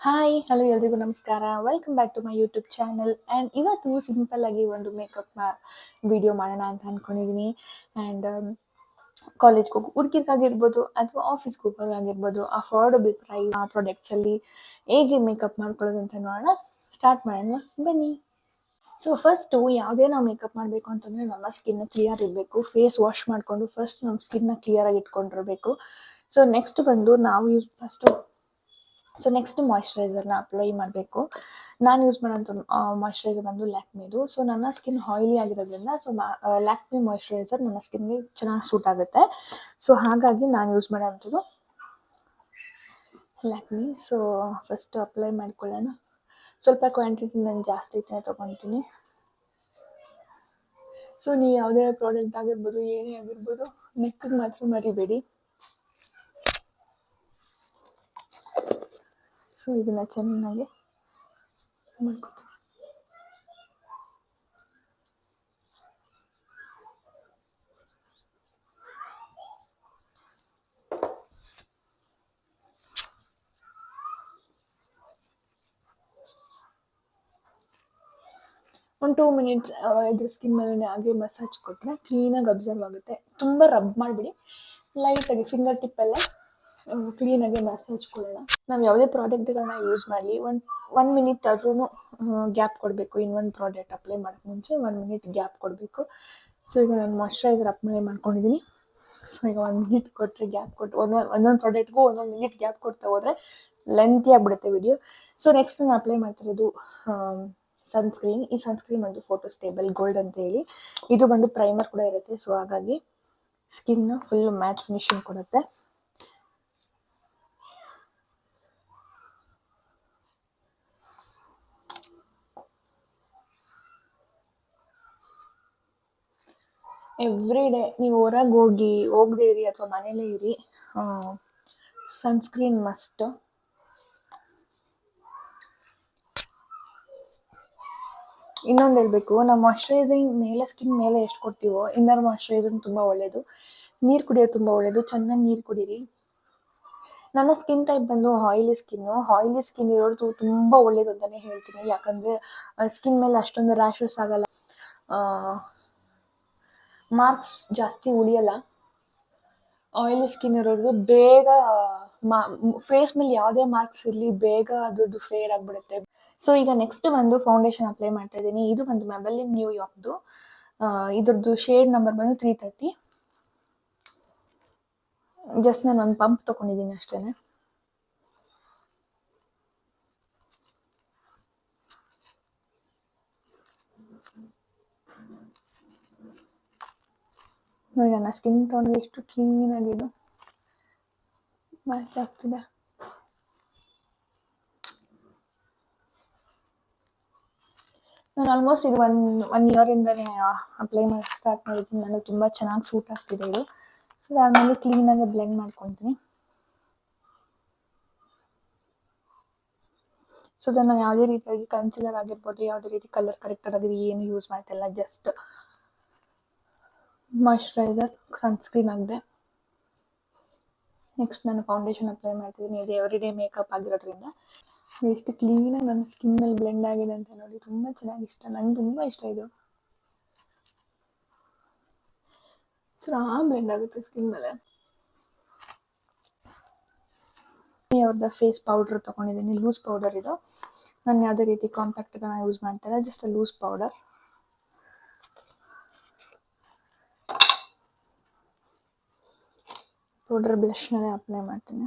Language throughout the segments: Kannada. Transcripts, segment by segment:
ಹಾಯ್ ಹಲೋ ಎಲ್ರಿಗೂ ನಮಸ್ಕಾರ. Welcome back to my YouTube channel and ಇವತ್ತು ಸಿಂಪಲ್ ಆಗಿ ಒಂದು ಮೇಕಪ್ ವಿಡಿಯೋ ಮಾಡೋಣ ಅಂತ ಅಂದ್ಕೊಂಡಿದ್ದೀನಿ ಆ್ಯಂಡ್ ಕಾಲೇಜ್ಗೆ ಹೋಗಿ ಹುಡುಗಿರ್ಗಾಗಿರ್ಬೋದು ಅಥವಾ ಆಫೀಸ್ಗೆ ಹೋಗೋರಾಗಿರ್ಬೋದು ಅಫೋರ್ಡಬಲ್ ಪ್ರೈಸ್ ಪ್ರಾಡಕ್ಟ್ಸಲ್ಲಿ ಹೇಗೆ ಮೇಕಪ್ ಮಾಡ್ಕೊಳ್ಳೋದು ಅಂತ ನೋಡೋಣ. ಸ್ಟಾರ್ಟ್ ಮಾಡೋಣ. ಬನ್ನಿ. ಸೊ ಫಸ್ಟು ಯಾವುದೇ ನಾವು ಮೇಕಪ್ ಮಾಡಬೇಕು ಅಂತಂದರೆ ನಮ್ಮ ಸ್ಕಿನ್ ಕ್ಲಿಯರ್ ಇರಬೇಕು. ಫೇಸ್ ವಾಶ್ ಮಾಡಿಕೊಂಡು ಫಸ್ಟ್ ನಮ್ಮ ಸ್ಕಿನ್ನ ಕ್ಲಿಯರಾಗಿ ಇಟ್ಕೊಂಡಿರಬೇಕು. ಸೊ ನೆಕ್ಸ್ಟ್ ಬಂದು ನಾವು ಯೂಸ್ ಫಸ್ಟು ಸೊ ನೆಕ್ಸ್ಟ್ ಮಾಯ್ಶ್ಚರೈಸರ್ನ ಅಪ್ಲೈ ಮಾಡಬೇಕು. ನಾನು ಯೂಸ್ ಮಾಡೋಂಥ ಮಾಯ್ಶ್ಚರೈಸರ್ ಬಂದು ಲ್ಯಾಕ್ಮಿದು ಸೊ ನನ್ನ ಸ್ಕಿನ್ ಆಯಿಲಿ ಆಗಿರೋದ್ರಿಂದ ಸೊ ಲ್ಯಾಕ್ಮಿ ಮಾಯ್ಶ್ಚರೈಸರ್ ನನ್ನ ಸ್ಕಿನ್ಗೆ ಚೆನ್ನಾಗಿ ಸೂಟ್ ಆಗುತ್ತೆ. ಸೊ ಹಾಗಾಗಿ ನಾನು ಯೂಸ್ ಮಾಡೋಂಥದ್ದು ಲ್ಯಾಕ್ಮಿ ಸೊ ಫಸ್ಟ್ ಅಪ್ಲೈ ಮಾಡ್ಕೊಳ್ಳೋಣ. ಸ್ವಲ್ಪ ಕ್ವಾಂಟಿಟಿ ನಾನು ಜಾಸ್ತಿ ತೊಗೊತೀನಿ. ಸೊ ನೀವು ಯಾವುದೇ ಪ್ರಾಡಕ್ಟ್ ಆಗಿರ್ಬೋದು, ಏನೇ ಆಗಿರ್ಬೋದು ನೆಕ್ಗೆ ಮಾತ್ರ ಮರಿಬೇಡಿ. ಸೊ ಇದನ್ನ ಚೆನ್ನಾಗಿ ಮಾಡ್ಕೊ ಒಂದು ಟೂ ಮಿನಿಟ್ಸ್ ಇದ್ರ ಸ್ಕಿನ್ ಮೇಲೆ ಹಾಗೆ ಮಸಾಜ್ ಕೊಟ್ಟರೆ ಕ್ಲೀನಾಗಿ ಅಬ್ಸರ್ವ್ ಆಗುತ್ತೆ. ತುಂಬ ರಬ್ ಮಾಡಿಬಿಡಿ. ಲೈಟಾಗಿ ಫಿಂಗರ್ ಟಿಪ್ಪಲ್ಲೇ ಕ್ಲೀನಾಗಿ ಮಸಾಜ್ ಕೊಡೋಣ. ನಾವು ಯಾವುದೇ ಪ್ರಾಡಕ್ಟ್ಗಳನ್ನ ಯೂಸ್ ಮಾಡಲಿ, ಒಂದು ಒನ್ ಮಿನಿಟ್ ಆದ್ರೂ ಗ್ಯಾಪ್ ಕೊಡಬೇಕು. ಇನ್ನೊಂದು ಪ್ರಾಡಕ್ಟ್ ಅಪ್ಲೈ ಮಾಡೋಕೆ ಮುಂಚೆ ಒನ್ ಮಿನಿಟ್ ಗ್ಯಾಪ್ ಕೊಡಬೇಕು. ಸೊ ಈಗ ನಾನು ಮಾಯ್ಶ್ಚರೈಸರ್ ಅಪ್ಲೈ ಮಾಡ್ಕೊಂಡಿದ್ದೀನಿ ಸೊ ಈಗ ಒಂದು ಮಿನಿಟ್ ಕೊಟ್ಟರೆ ಗ್ಯಾಪ್ ಕೊಟ್ಟು ಒಂದೊಂದು ಒಂದೊಂದು ಪ್ರಾಡಕ್ಟ್ಗೂ ಒಂದೊಂದು ಮಿನಿಟ್ ಗ್ಯಾಪ್ ಕೊಡ್ತಾ ಹೋದರೆ ಲೆಂತಿ ಆಗಿಬಿಡುತ್ತೆ ವಿಡಿಯೋ ಸೊ ನೆಕ್ಸ್ಟ್ ನಾನು ಅಪ್ಲೈ ಮಾಡ್ತಿರೋದು ಸನ್ಸ್ಕ್ರೀನ್ ಈ ಸನ್ಸ್ಕ್ರೀನ್ ಬಂದು ಫೋಟೋ ಸ್ಟೇಬಲ್ ಗೋಲ್ಡ್ ಅಂತ ಹೇಳಿ. ಇದು ಬಂದು ಪ್ರೈಮರ್ ಕೂಡ ಇರುತ್ತೆ. ಸೊ ಹಾಗಾಗಿ ಸ್ಕಿನ್ನ ಫುಲ್ ಮ್ಯಾಚ್ ಫಿನಿಶಿಂಗ್ ಕೊಡುತ್ತೆ. ಎವ್ರಿ ಡೇ ನೀವು ಹೊರಗೆ ಹೋಗಿ, ಹೋಗದೇ ಇರಿ ಅಥವಾ ಮನೇಲೇ ಇರಿ ಸನ್ಸ್ಕ್ರೀನ್ ಮಸ್ಟ್ ಇನ್ನೊಂದು ಹೇಳಬೇಕು, ನಾವು ಮಾಯಶ್ಚರೈಸಿಂಗ್ ಮೇಲೆ ಸ್ಕಿನ್ ಮೇಲೆ ಎಷ್ಟು ಕೊಡ್ತೀವೋ ಇನ್ನರ್ ಮಾಯಶ್ಚರೈಸಿಂಗ್ ತುಂಬ ಒಳ್ಳೆಯದು ನೀರು ಕುಡಿಯೋದು ತುಂಬ ಒಳ್ಳೆಯದು ಚೆನ್ನಾಗಿ ನೀರು ಕುಡೀರಿ. ನನ್ನ ಸ್ಕಿನ್ ಟೈಪ್ ಬಂದು ಆಯಿಲಿ ಸ್ಕಿನ್ನು ಆಯಿಲಿ ಸ್ಕಿನ್ ಇರೋದು ತುಂಬ ಒಳ್ಳೆಯದು ಅಂತಲೇ ಹೇಳ್ತೀನಿ. ಯಾಕಂದರೆ ಸ್ಕಿನ್ ಮೇಲೆ ಅಷ್ಟೊಂದು ರ್ಯಾಷಸ್ ಆಗಲ್ಲ. ಮಾರ್ಕ್ಸ್ ಜಾಸ್ತಿ ಉಳಿಯಲ್ಲ. ಆಯಿಲಿ ಸ್ಕಿನ್ ಇರೋದು ಬೇಗ, ಮಾ ಫೇಸ್ ಮೇಲೆ ಯಾವುದೇ ಮಾರ್ಕ್ಸ್ ಇರಲಿ ಬೇಗ ಅದ್ರದ್ದು ಫೇಡ್ ಆಗಿಬಿಡುತ್ತೆ. ಸೊ ಈಗ ನೆಕ್ಸ್ಟ್ ಬಂದು ಫೌಂಡೇಶನ್ ಅಪ್ಲೈ ಮಾಡ್ತಾ ಇದ್ದೀನಿ. ಇದು ಬಂದು ಮೆಬೆಲಿನ್ ನ್ಯೂ ಯಾರ್ಕ್ದು ಇದ್ರದ್ದು ಶೇಡ್ ನಂಬರ್ ಬಂದು ತ್ರೀ ತರ್ಟಿ ಜಸ್ಟ್ ನಾನು ಒಂದು ಪಂಪ್ ತೊಗೊಂಡಿದ್ದೀನಿ ಅಷ್ಟೇ ನೋಡಿ ನನ್ನ ಸ್ಕಿನ್ ಟೋನ್ಗೆ ಎಷ್ಟು ಕ್ಲೀನ್ ಆಗಿದೆ ಮ್ಯಾಚ್ ಆಗ್ತಿದೆ ನಾನು ಆಲ್ಮೋಸ್ಟ್ ಇದು ಒನ್ ಒನ್ ಇಯರಿಂದನೇ ಅಪ್ಲೈ ಮಾಡಿ ಸ್ಟಾರ್ಟ್ ಮಾಡಿದ್ದೀನಿ ನನಗೆ ತುಂಬ ಚೆನ್ನಾಗಿ ಸೂಟ್ ಆಗ್ತಿದೆ ಇದು ಸೊ ಅದಾದಮೇಲೆ ಕ್ಲೀನಾಗಿ ಬ್ಲೆಂಡ್ ಮಾಡ್ಕೊತೀನಿ ಸೊ ಅದನ್ನು ಯಾವುದೇ ರೀತಿಯಾಗಿ ಕನ್ಸಿಲರ್ ಆಗಿರ್ಬೋದು ಯಾವುದೇ ರೀತಿ ಕಲರ್ ಕರೆಕ್ಟರ್ ಆಗಿದೆ ಏನು ಯೂಸ್ ಮಾಡ್ತಿಲ್ಲ ಜಸ್ಟ್ ಮಾಯ್ಶ್ಚರೈಸರ್ ಸನ್ಸ್ಕ್ರೀನ್ ಆಗಿದೆ ನೆಕ್ಸ್ಟ್ ನಾನು ಫೌಂಡೇಶನ್ ಅಪ್ಲೈ ಮಾಡ್ತಿದ್ದೀನಿ ಇದು ಎವ್ರಿ ಡೇ ಮೇಕಪ್ ಆಗಿರೋದ್ರಿಂದ. ಎಷ್ಟು ಕ್ಲೀನಾಗಿ ನನ್ನ ಸ್ಕಿನ್ ಮೇಲೆ ಬ್ಲೆಂಡ್ ಆಗಿದೆ ಅಂತ ನೋಡಿ ತುಂಬ ಚೆನ್ನಾಗಿ ಇಷ್ಟ. ನಂಗೆ ತುಂಬ ಇಷ್ಟ ಇದು. ಚೆನ್ನಾಗಿ ಬ್ಲೆಂಡ್ ಆಗುತ್ತೆ ಸ್ಕಿನ್ ಮೇಲೆ. ಅವ್ರದ್ದು ಫೇಸ್ ಪೌಡರ್ ತೊಗೊಂಡಿದ್ದೀನಿ ಲೂಸ್ ಪೌಡರ್ ಇದು. ನಾನು ಯಾವುದೇ ರೀತಿ ಕಾಂಪ್ಯಾಕ್ಟ್ಗಳನ್ನ ಯೂಸ್ ಮಾಡ್ತಾರೆ ಜಸ್ಟ್ ಲೂಸ್ ಪೌಡರ್ ಪೌಡರ್ ಬ್ಲಷ್ನಲ್ಲೇ ಅಪ್ಲೈ ಮಾಡ್ತೀನಿ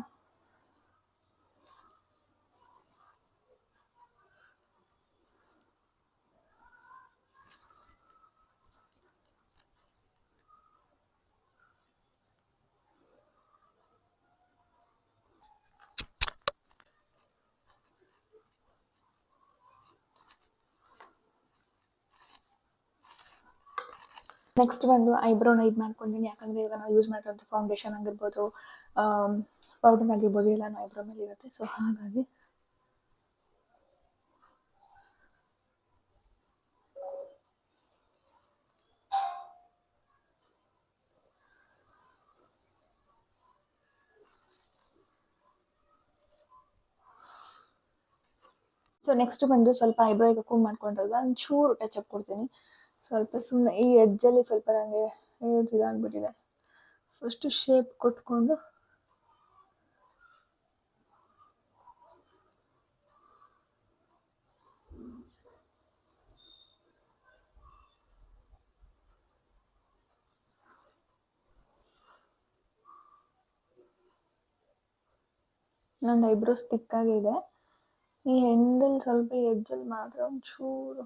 ನೆಕ್ಸ್ಟ್ ಬಂದು ಐಬ್ರೋನ ಇದು ಮಾಡ್ಕೊಂಡಿದ್ದೀನಿ ಯಾಕಂದರೆ ಇವಾಗ ನಾವು ಯೂಸ್ ಮಾಡಿರೋಂಥ ಫೌಂಡೇಶನ್ ಆಗಿರ್ಬೋದು ಪೌಡರ್ ಆಗಿರ್ಬೋದು ಎಲ್ಲ ಐಬ್ರೋ ಮೇಲೆ ಇರುತ್ತೆ. ಸೊ ಹಾಗಾಗಿ ಸೊ ನೆಕ್ಸ್ಟ್ ಬಂದು ಸ್ವಲ್ಪ ಐಬ್ರೋಗೆ ಕೂಮ್ ಮಾಡ್ಕೊಂಡ್ರಲ್ವ ಒಂಚೂರು ಟಚ್ ಅಪ್ ಕೊಡ್ತೀನಿ. ಸ್ವಲ್ಪ ಸುಮ್ಮನೆ ಈ ಎಡ್ಜಲ್ಲಿ ಸ್ವಲ್ಪ ನನಗೆ ಇದಾಗ್ಬಿಟ್ಟಿದೆ. ಫಸ್ಟು ಶೇಪ್ ಕೊಟ್ಕೊಂಡು ನಂದು ಐಬ್ರೋಸ್ ತಿಕ್ಕಾಗಿದೆ ಈ ಹೆಂಡಲ್ ಸ್ವಲ್ಪ ಎಜ್ಜಲ್ಲಿ ಮಾತ್ರ ಒಂಚೂರು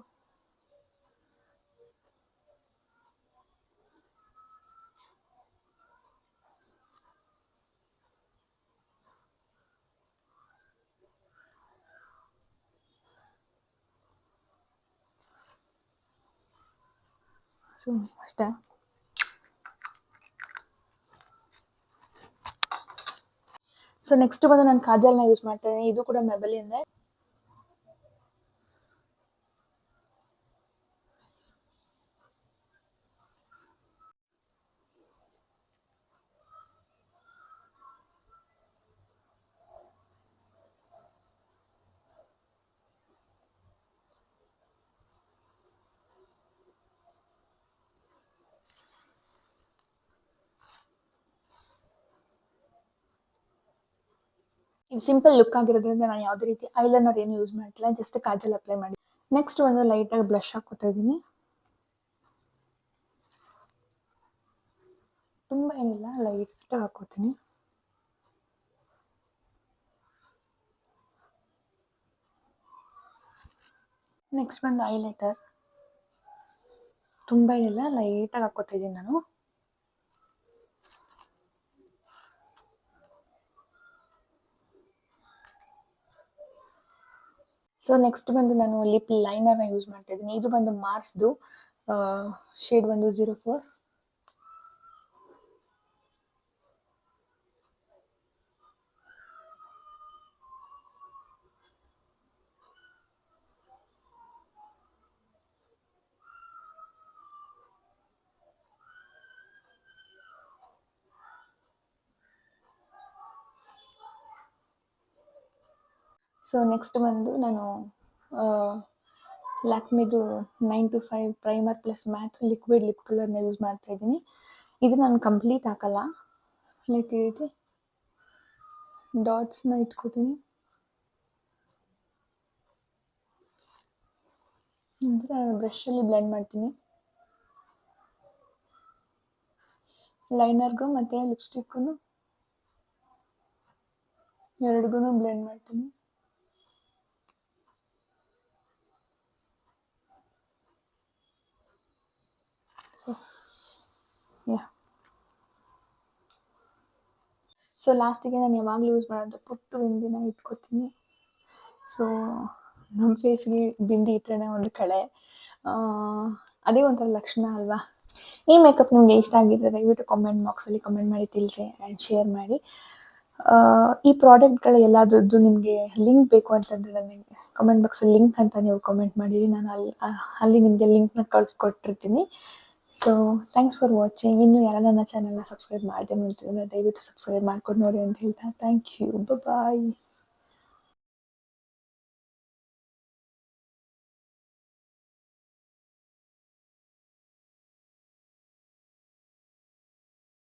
ಸೊ ಅಷ್ಟೇ. ಸೊ ನೆಕ್ಸ್ಟ್ ಬಂದು ನಾನು ಕಾಜಲ್ನ ಯೂಸ್ ಮಾಡ್ತೀನಿ ಇದು ಕೂಡ ಮೆಬಲಿಂದ ಸಿಂಪಲ್ ಲುಕ್ ಆಗಿರೋದ್ರಿಂದ ನಾನು ಯಾವುದೇ ರೀತಿ ಐಲೈನರ್ ಏನು ಯೂಸ್ ಮಾಡ್ತಿಲ್ಲ ಜಸ್ಟ್ ಕಾಜಲ್ ಅಪ್ಲೈ ಮಾಡಿ. ನೆಕ್ಸ್ಟ್ ಒಂದು ಲೈಟಾಗಿ ಬ್ಲಷ್ ಹಾಕೋತಾ ಇದ್ದೀನಿ. ತುಂಬ ಏನಿಲ್ಲ ಲೈಟಾಗಿ ಹಾಕೋತೀನಿ ನೆಕ್ಸ್ಟ್ ಬಂದು ಐಲೈಟರ್ ತುಂಬ ಏನಿಲ್ಲ ಲೈಟಾಗಿ ಹಾಕೋತಿದ್ದೀನಿ ನಾನು. ಸೊ ನೆಕ್ಸ್ಟ್ ಬಂದು ನಾನು ಲಿಪ್ ಲೈನರ್ನ ಯೂಸ್ ಮಾಡ್ತಾ ಇದ್ದೀನಿ. ಇದು ಬಂದು ಮಾರ್ಸ್ದು ಶೇಡ್ ಬಂದು ಜೀರೋ ಫೋರ್ ಸೊ ನೆಕ್ಸ್ಟ್ ಬಂದು ನಾನು ಲ್ಯಾಕ್ಮಿದು nine to five primer plus matte, liquid lip ಕಲರ್ನ ಯೂಸ್ ಮಾಡ್ತಾ ಇದ್ದೀನಿ. ಇದು ನಾನು ಕಂಪ್ಲೀಟ್ ಹಾಕಲ್ಲ. ಲೈಕ್ ಈ ರೀತಿ ಡಾಟ್ಸ್ನ ಇಟ್ಕೋತೀನಿ. ಅಂದರೆ ಬ್ರಷಲ್ಲಿ ಬ್ಲೆಂಡ್ ಮಾಡ್ತೀನಿ. ಲೈನರ್ಗೂ ಮತ್ತು ಲಿಪ್ಸ್ಟಿಕ್ಕೂ ಎರಡಿಗೂ ಬ್ಲೆಂಡ್ ಮಾಡ್ತೀನಿ. ಯಾ ಸೊ ಲಾಸ್ಟಿಗೆ ನಾನು ಯಾವಾಗಲೂ ಯೂಸ್ ಮಾಡೋದು ಪುಟ್ಟು ಬಿಂದಿನ ಇಟ್ಕೋತೀನಿ. ಸೊ ನಮ್ಮ ಫೇಸ್ಗೆ ಬಿಂದಿ ಇಟ್ಟರೆ ಒಂದು ಕಳೆ. ಅದೇ ಒಂಥರ ಲಕ್ಷಣ ಅಲ್ವಾ? ಈ ಮೇಕಪ್ ನಿಮಗೆ ಇಷ್ಟ ಆಗಿದ್ರೆ ದಯವಿಟ್ಟು ಕಾಮೆಂಟ್ ಬಾಕ್ಸಲ್ಲಿ ಕಮೆಂಟ್ ಮಾಡಿ, ತಿಳಿಸಿ ಆ್ಯಂಡ್ ಶೇರ್ ಮಾಡಿ. ಈ ಪ್ರಾಡಕ್ಟ್ಗಳ ಎಲ್ಲದರದ್ದು ನಿಮಗೆ ಲಿಂಕ್ ಬೇಕು ಅಂತಂದರೆ ನನಗೆ ಕಮೆಂಟ್ ಬಾಕ್ಸಲ್ಲಿ ಲಿಂಕ್ ಅಂತ ನೀವು ಕಮೆಂಟ್ ಮಾಡಿರಿ. ನಾನು ಅಲ್ಲಿ ಅಲ್ಲಿ ನಿಮಗೆ ಲಿಂಕ್ನ ಕಳ್ಸಿಕೊಟ್ಟಿರ್ತೀನಿ ಸೊ ಥ್ಯಾಂಕ್ಸ್ ಫಾರ್ ವಾಚಿಂಗ್ ಇನ್ನೂ ಯಾರು ನನ್ನ ಚಾನಲ್ನ ಸಬ್ಸ್ಕ್ರೈಬ್ ಮಾಡಿದೆ ನೋಡ್ತಿದ್ರೆ ದಯವಿಟ್ಟು ಸಬ್ಸ್ಕ್ರೈಬ್ ಮಾಡ್ಕೊಂಡು ನೋಡಿ ಅಂತ ಹೇಳ್ತಾ ಥ್ಯಾಂಕ್ ಯು ಬಾಯ್